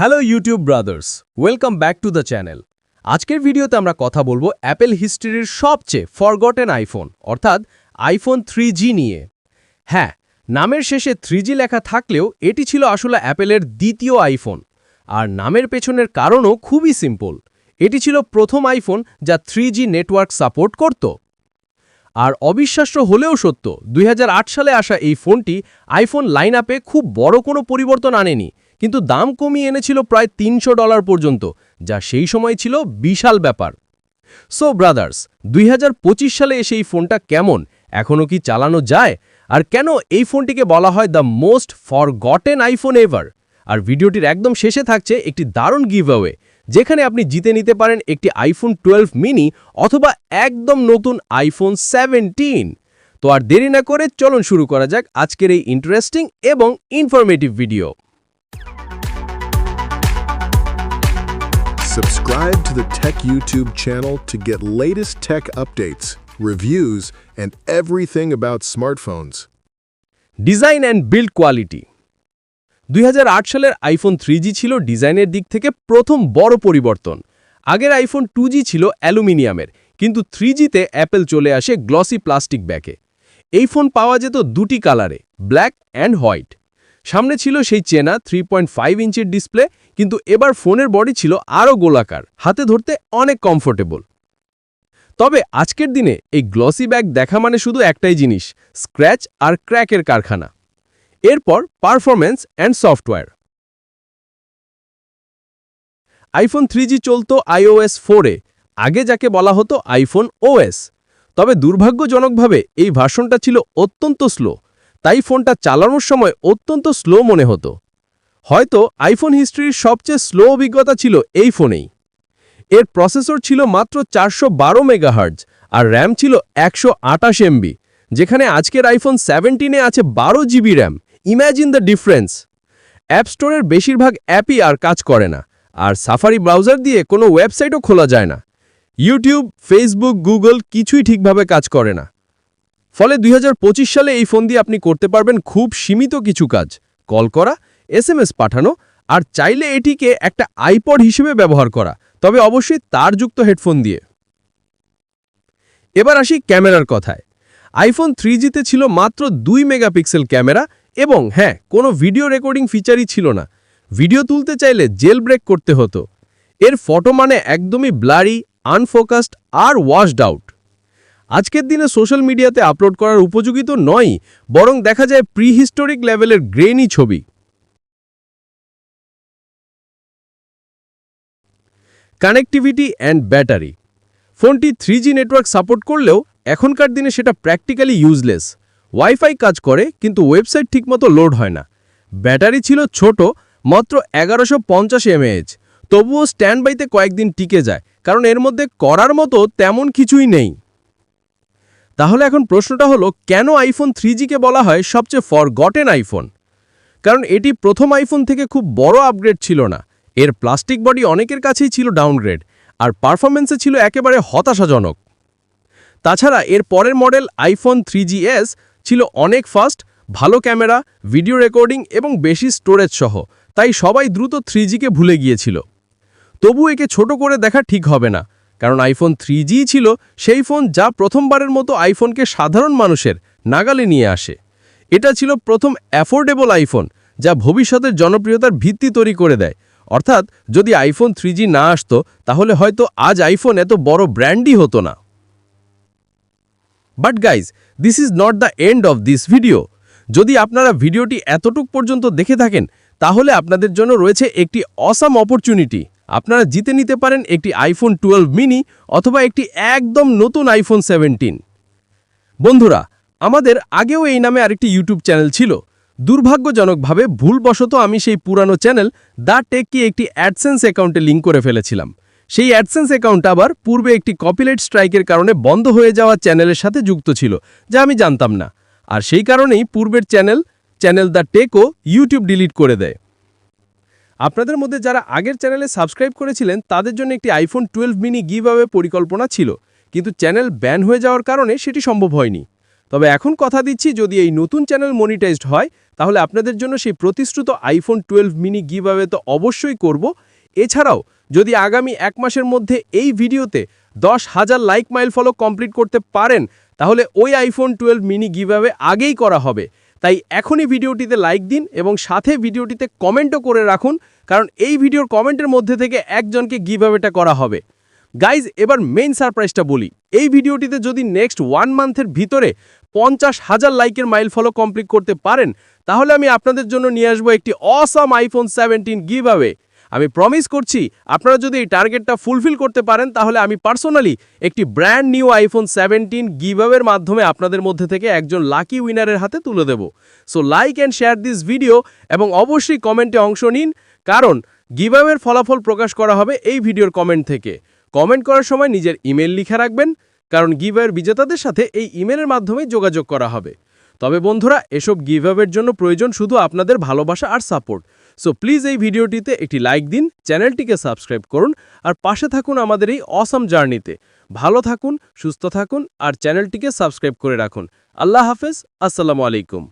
Hello YouTube brothers, welcome back to the channel. আজকের ভিডিওতে আমরা কথা বলব অ্যাপেল হিস্ট্রির সবচেয়ে ফরগটেন আইফোন অর্থাৎ আইফোন থ্রি নিয়ে। হ্যাঁ নামের শেষে থ্রি লেখা থাকলেও এটি ছিল আসলে অ্যাপেলের দ্বিতীয় আইফোন আর নামের পেছনের কারণও খুবই সিম্পল এটি ছিল প্রথম আইফোন যা থ্রি নেটওয়ার্ক সাপোর্ট করত। আর অবিশ্বাস্য হলেও সত্য, দুই হাজার আট সালে আসা এই ফোনটি আইফোন লাইন খুব বড় কোনো পরিবর্তন আনেনি। কিন্তু দাম কমিয়ে এনেছিল প্রায় তিনশো ডলার পর্যন্ত, যা সেই সময় ছিল বিশাল ব্যাপার। সো ব্রাদার্স দুই হাজার পঁচিশ সালে এসে এই ফোনটা কেমন? এখনও কি চালানো যায়? আর কেন এই ফোনটিকে বলা হয় the most forgotten iPhone ever আর ভিডিওটির একদম শেষে থাকছে একটি দারুণ গিভঅ্যাওয়ে যেখানে আপনি জিতে নিতে পারেন একটি আইফোন টুয়েলভ মিনি অথবা একদম নতুন আইফোন সেভেন্টিন তো আর দেরি না করে চলুন শুরু করা যাক আজকের এই ইন্টারেস্টিং এবং informative video Subscribe to the Tech YouTube channel to get latest tech updates, reviews, and everything about smartphones. Design and build quality দুই হাজার আট সালের আইফোন থ্রি ছিল ডিজাইনের দিক থেকে প্রথম বড় পরিবর্তন। আগের আইফোন টু ছিল অ্যালুমিনিয়ামের কিন্তু থ্রি জিতে অ্যাপেল চলে আসে গ্লসি প্লাস্টিক ব্যাকে এই ফোন পাওয়া যেত দুটি কালারে ব্ল্যাক অ্যান্ড হোয়াইট সামনে ছিল সেই চেনা থ্রি পয়েন্ট ফাইভ ইঞ্চির ডিসপ্লে কিন্তু এবার ফোনের বডি ছিল আরও গোলাকার, হাতে ধরতে অনেক কমফোর্টেবল তবে আজকের দিনে এই গ্লসি ব্যাগ দেখা মানে শুধু একটাই জিনিস স্ক্র্যাচ আর ক্র্যাকের কারখানা। এরপর performance and software iPhone three চলত আইওএস ফোরে আগে যাকে বলা হতো আইফোন ওএস তবে দুর্ভাগ্যজনকভাবে এই ভার্সনটা ছিল অত্যন্ত স্লো তাই ফোনটা চালানোর সময় অত্যন্ত স্লো মনে হতো। হয়তো আইফোন হিস্ট্রির সবচেয়ে স্লো অভিজ্ঞতা ছিল এই ফোনেই। এর প্রসেসর ছিল মাত্র চারশো বারো মেগাহার্জ আর র্যাম ছিল একশো আটাশ এমবি যেখানে আজকের আইফোন সেভেন্টিনে আছে বারো GB RAM imagine the difference app স্টোরের বেশিরভাগ অ্যাপই আর কাজ করে না, আর সাফারি ব্রাউজার দিয়ে কোনো ওয়েবসাইটও খোলা যায় না। ইউটিউব ফেসবুক গুগল কিছুই ঠিকভাবে কাজ করে না। ফলে দুই হাজার পঁচিশ সালে এই ফোন দিয়ে আপনি করতে পারবেন খুব সীমিত কিছু কাজ। কল করা এসএমএস পাঠানো আর চাইলে এটিকে একটা আইপড হিসেবে ব্যবহার করা। তবে অবশ্যই তারযুক্ত হেডফোন দিয়ে। এবার আসি ক্যামেরার কথায়। আইফোন থ্রি জিতে ছিল মাত্র দুই মেগাপিক্সেল ক্যামেরা এবং হ্যাঁ কোনো ভিডিও রেকর্ডিং ফিচারই ছিল না। ভিডিও তুলতে চাইলে জেল ব্রেক করতে হতো। এর ফটো মানে একদমই ব্লারি, আনফোকাসড আর ওয়াশড আউট। আজকের দিনে সোশ্যাল মিডিয়াতে আপলোড করার উপযোগী তো নয় বরং দেখা যায় প্রিহিস্টোরিক লেভেলের গ্রেনি ছবি। Connectivity and battery. ফোনটি থ্রি নেটওয়ার্ক সাপোর্ট করলেও এখনকার দিনে সেটা প্র্যাকটিক্যালি ইউজলেস। ওয়াইফাই কাজ করে, কিন্তু ওয়েবসাইট ঠিকমতো লোড হয় না। ব্যাটারি ছিল ছোট, মাত্র এগারোশো পঞ্চাশ এমএএইচ। তবুও স্ট্যান্ড বাইতে কয়েকদিন টিকে যায়, কারণ এর মধ্যে করার মতো তেমন কিছুই নেই। তাহলে এখন প্রশ্নটা হলো, কেন আইফোন থ্রি বলা হয় সবচেয়ে ফরগটেন আইফোন কারণ এটি প্রথম আইফোন থেকে খুব বড় আপগ্রেড ছিল না। এর প্লাস্টিক বডি অনেকের কাছেই ছিল ডাউনগ্রেড আর পারফরমেন্সে ছিল একেবারে হতাশাজনক। তাছাড়া এর পরের মডেল আইফোন থ্রি ছিল অনেক ফাস্ট ভালো ক্যামেরা ভিডিও রেকর্ডিং এবং বেশি স্টোরেজ সহ, তাই সবাই দ্রুত থ্রি ভুলে গিয়েছিল। তবু একে ছোট করে দেখা ঠিক হবে না। কারণ আইফোন থ্রি ছিল, সেই ফোন যা প্রথমবারের মতো আইফোনকে সাধারণ মানুষের নাগালে নিয়ে আসে। এটা ছিল প্রথম অ্যাফোর্ডেবল আইফোন যা ভবিষ্যতের জনপ্রিয়তার ভিত্তি তৈরি করে দেয়। অর্থাৎ যদি আইফোন থ্রি না আসতো, তাহলে হয়তো আজ আইফোন এত বড় ব্র্যান্ডই হতো না। But guys this is not the end of this video যদি আপনারা ভিডিওটি এতটুক পর্যন্ত দেখে থাকেন, তাহলে আপনাদের জন্য রয়েছে একটি অসাম অপরচুনিটি আপনারা জিতে নিতে পারেন একটি আইফোন টুয়েলভ মিনি অথবা একটি একদম নতুন আইফোন সেভেন্টিন বন্ধুরা, আমাদের আগেও এই নামে আরেকটি ইউটিউব চ্যানেল ছিল। দুর্ভাগ্যজনকভাবে ভুলবশত আমি সেই পুরানো চ্যানেল দ্য টেককে একটি অ্যাডসেন্স অ্যাকাউন্টে লিঙ্ক করে ফেলেছিলাম। সেই অ্যাডসেন্স অ্যাকাউন্ট আবার পূর্বে একটি কপিলাইট স্ট্রাইকের কারণে বন্ধ হয়ে যাওয়া চ্যানেলের সাথে যুক্ত ছিল, যা আমি জানতাম না। আর সেই কারণেই পূর্বের চ্যানেল চ্যানেল দ্য টেকও ইউটিউব ডিলিট করে দেয়। আপনাদের মধ্যে যারা আগের চ্যানেলে সাবস্ক্রাইব করেছিলেন, তাদের জন্য একটি আইফোন টুয়েলভ মিনি গিভ পরিকল্পনা ছিল। কিন্তু চ্যানেল ব্যান হয়ে যাওয়ার কারণে সেটি সম্ভব হয়নি। তবে এখন কথা দিচ্ছি, যদি এই নতুন চ্যানেল মনিটাইজড হয়, তাহলে আপনাদের জন্য সেই প্রতিশ্রুত আইফোন টুয়েলভ মিনি গিভাবে তো অবশ্যই করব। এছাড়াও, যদি আগামী এক মাসের মধ্যে এই ভিডিওতে দশ হাজার লাইক মাইল ফলো কমপ্লিট করতে পারেন, তাহলে ওই আইফোন টুয়েলভ মিনি গিভাবে আগেই করা হবে। তাই এখনই ভিডিওটিতে লাইক দিন এবং সাথে ভিডিওটিতে কমেন্টও করে রাখুন, কারণ এই ভিডিওর কমেন্টের মধ্যে থেকে একজনকে গিভাবেটা করা হবে। গাইজ এবার মেইন সারপ্রাইজটা বলি। এই ভিডিওটিতে যদি নেক্সট ওয়ান মান্থের ভিতরে পঞ্চাশ হাজার লাইকের মাইল ফলো কমপ্লিট করতে পারেন, তাহলে আমি আপনাদের জন্য নিয়ে আসব একটি অসাম আইফোন সেভেন্টিন গিভাবে আমি প্রমিস করছি, আপনারা যদি এই টার্গেটটা ফুলফিল করতে পারেন, তাহলে আমি পার্সোনালি একটি ব্র্যান্ড নিউ আইফোন সেভেন্টিন গিভাবের মাধ্যমে আপনাদের মধ্যে থেকে একজন লাকি উইনারের হাতে তুলে দেব। So like and share this video এবং অবশ্যই কমেন্টে অংশ নিন, কারণ গিভাবের ফলাফল প্রকাশ করা হবে এই ভিডিওর কমেন্ট থেকে। কমেন্ট করার সময় নিজের ইমেল লিখে রাখবেন, কারণ গিভাবের বিজেতাদের সাথে এই ইমেলের মাধ্যমে যোগাযোগ করা হবে। তবে বন্ধুরা, এসব গিভআপের জন্য প্রয়োজন শুধু আপনাদের ভালোবাসা আর সাপোর্ট সো প্লিজ এই ভিডিওটিতে একটি লাইক দিন, চ্যানেলটিকে সাবস্ক্রাইব করুন, আর পাশে থাকুন আমাদের এই অসম জার্নিতে ভালো থাকুন, সুস্থ থাকুন, আর চ্যানেলটিকে সাবস্ক্রাইব করে রাখুন। আল্লাহ হাফেজ, আসসালামু আলাইকুম।